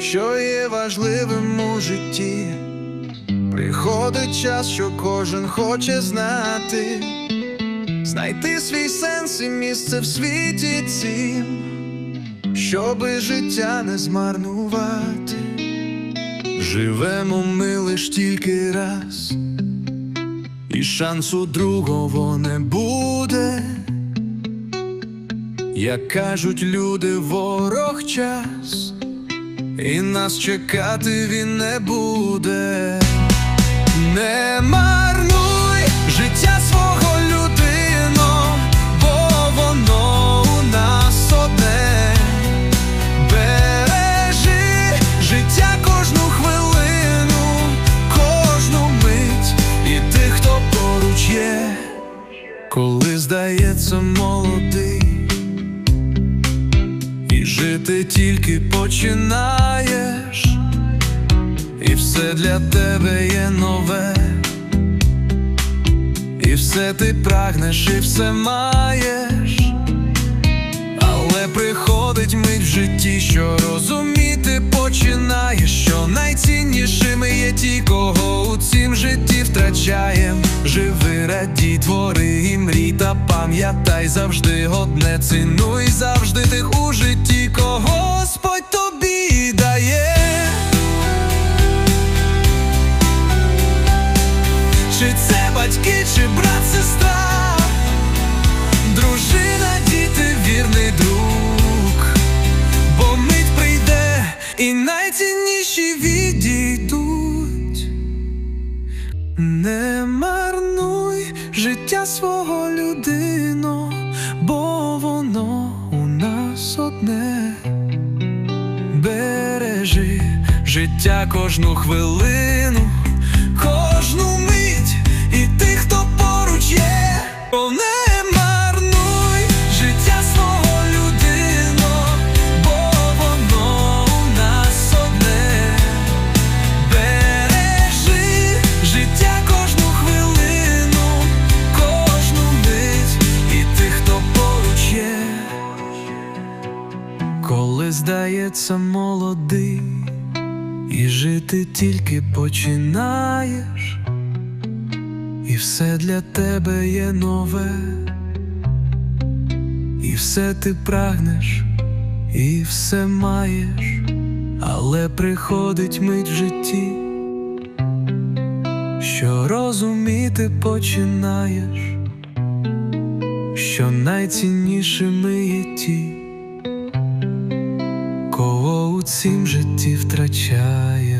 що є важливим у житті. Приходить час, що кожен хоче знати, знайти свій сенс і місце в світі цім, щоби життя не змарнувати. Живемо ми лиш тільки раз, і шансу другого не буде. Як кажуть люди, ворог час, і нас чекати він не буде. Не марнуй життя свого людино, бо воно у нас одне. Бережи життя кожну хвилину, кожну мить і тих, хто поруч є, коли здається молодий, жити тільки починаєш, і все для тебе є нове, і все ти прагнеш, і все маєш. Але приходить мить в житті, що розуміти починаєш, що найціннішими є ті, кого у цім житті втрачаєм. Живи, радій, твори і мрій, та пам'ятай завжди одне цінуй завжди Чи це батьки, чи брат, сестра, дружина, діти, вірний друг, бо мить прийде, і найцінніші відійдуть. Не марнуй життя свого людино, бо воно у нас одне. Бережи життя кожну хвилину, кожну є. О, Не марнуй життя свого людино, бо воно у. Бережи життя кожну хвилину, кожну мить і тих, хто поруч. Коли здається молодий, і жити тільки починаєш, і все для тебе є нове, і все ти прагнеш, і все маєш, але приходить мить в житті, що розуміти починаєш, що найціннішими є ті кого у цім житті втрачає.